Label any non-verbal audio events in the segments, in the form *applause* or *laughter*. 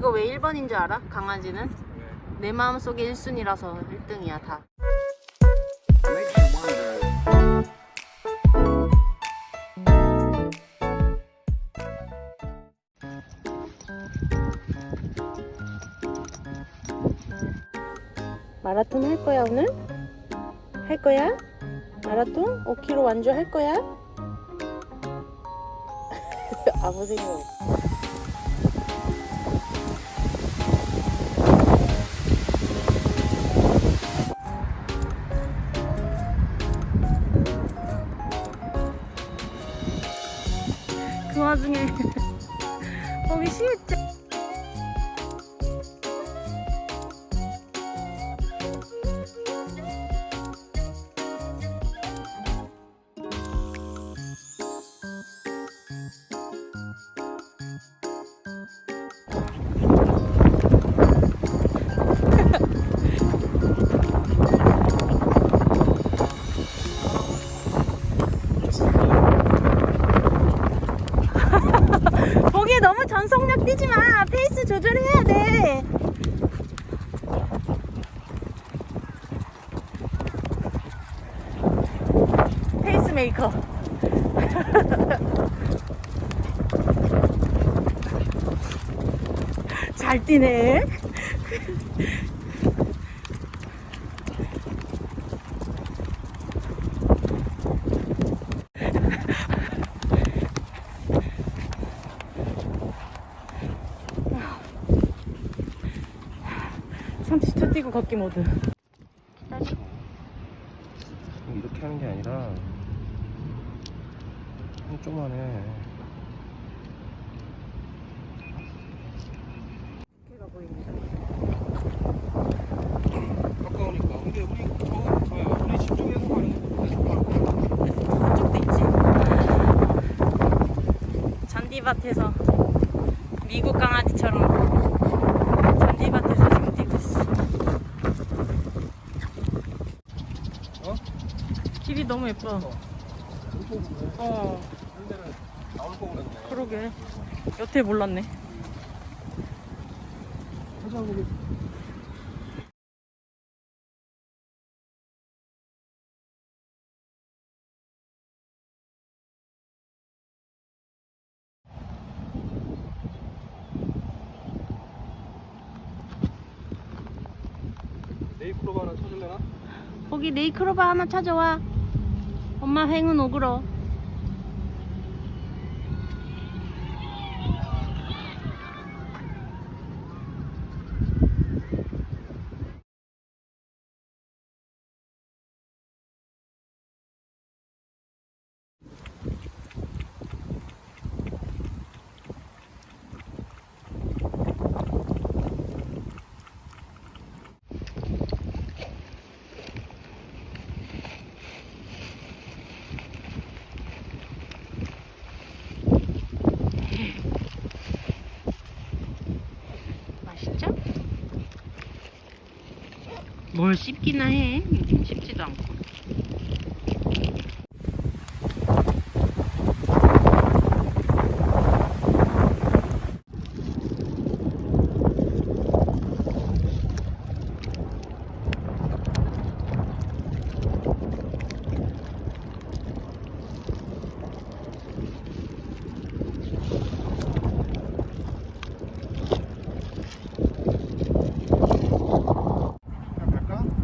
이거 왜 1번인 줄 알아? 강아지는? 왜? 내 마음속에 1순위라서 1등이야 다. 마라톤 할 거야 오늘? 할 거야? 마라톤? 5km 완주 할 거야? *laughs* 아무 생각 없어 와중에 거기 시했 뛰지 마. 페이스 조절해야 돼. 페이스 메이커. *laughs* 잘 뛰네. 삼십 초 뛰고 걷기 모드. 이렇게 하는 게 아니라 한쪽만해. 개가 보입니다. 가까우니까. 근데 우리 어? 우리 집 쪽에서 가는 거 한쪽도 있지. 잔디밭에서 미국 강아지처럼 잔디밭에서 지금 뛰고 있어. 어? 길이 너무 예뻐. 어. 그러게. 여태 몰랐네. 하나 쳐줄래나? 거기 네이크로바 하나 찾아와. 엄마 행운 오그러. 뭘 씹기나 해. 씹지도 않고.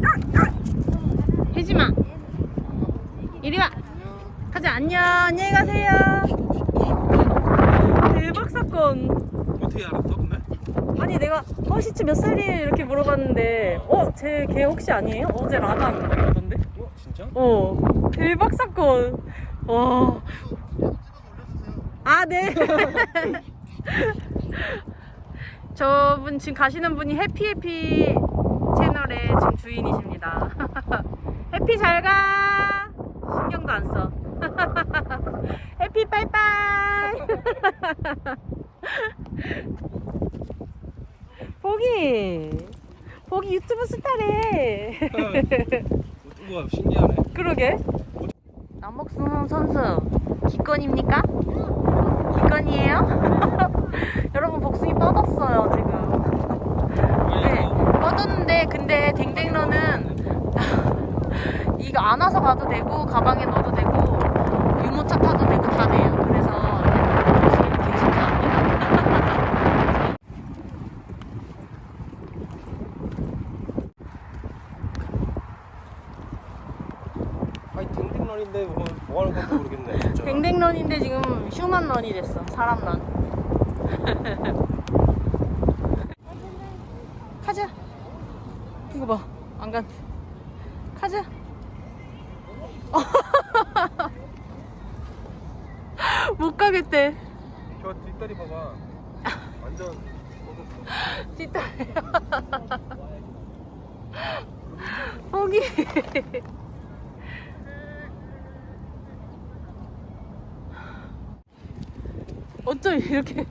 갈까? 혜지마. 이리 와. 가자. 안녕. 안녕히 가세요. 대박 사건. 어떻게 알았어, 근데? 아니 내가 허시츠 몇 살이에요 이렇게 물어봤는데 어? 제걔 혹시 아니에요? 어제 라방 이러던데 어, 진짜? 어 대박 사건 와. 아 네. *laughs* 저분 지금 가시는 분이 해피해피 채널의 지금 주인이십니다. *laughs* 해피 잘 가. 신경도 안 써. *laughs* 해피 빠이빠이. *laughs* 보기. 보기 유튜브 스타래. 우와, 신기하네. 그러게. 남목순 선수 기권입니까? 기권이에요? *laughs* 여러분 복숭이 뻗었어요 지금. 떴는데 근데 댕댕러는 이거 안아서 가도 되고 가방에 넣어도 되고 유모차 타도 되고 다 돼요. 그래서 계속 *laughs* 갑니다. 아니 댕댕런인데 뭐, 뭐 하는 건지 모르겠네 진짜 댕댕런인데 지금 휴먼런이 됐어. 사람런. *laughs* 가자. 이거 봐. 안 가. 가자. 못 가겠대. 저 뒷다리 봐봐 완전 뻗었어 뒷다리. 포기. 어쩜 이렇게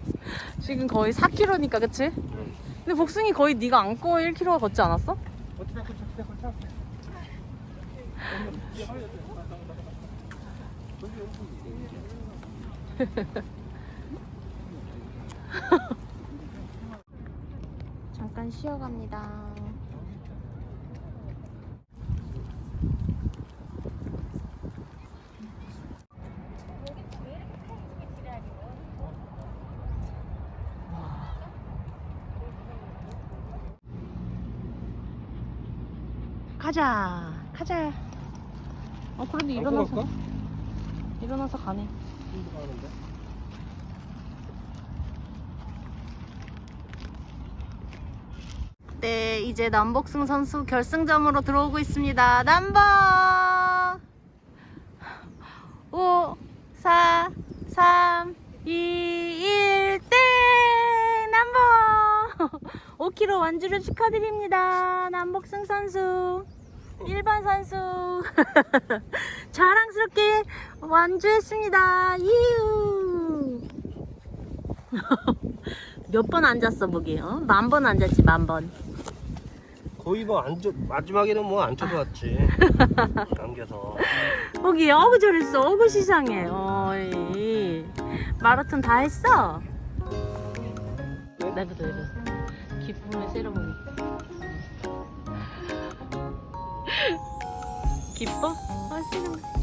지금 거의 4km니까 그치? 근데 복숭이 거의 네가 안고 1km 걷지 않았어? 고 *laughs* 잠깐 쉬어갑니다. 가자, 가자. 어, 그래도 일어나서, 일어나서 가네. 네, 이제 남복승 선수 결승점으로 들어오고 있습니다. 남복! 5, 4, 3, 2, 1, 땡! 남복! *laughs* 5km 완주를 축하드립니다. 남복승 선수. 1번 선수. *laughs* 자랑스럽게 완주했습니다. 이유! *laughs* 몇 번 앉았어, 보기. 어? 만 번 앉았지, 만 번. 거의 뭐 앉아 마지막에는 뭐 앉혀봤지 *laughs* 남겨서 거기 어구 잘했어 어구 시상해 어이 마라톤 다 했어? 내부터 내부 기쁨의 세레모니 기뻐? 아 세레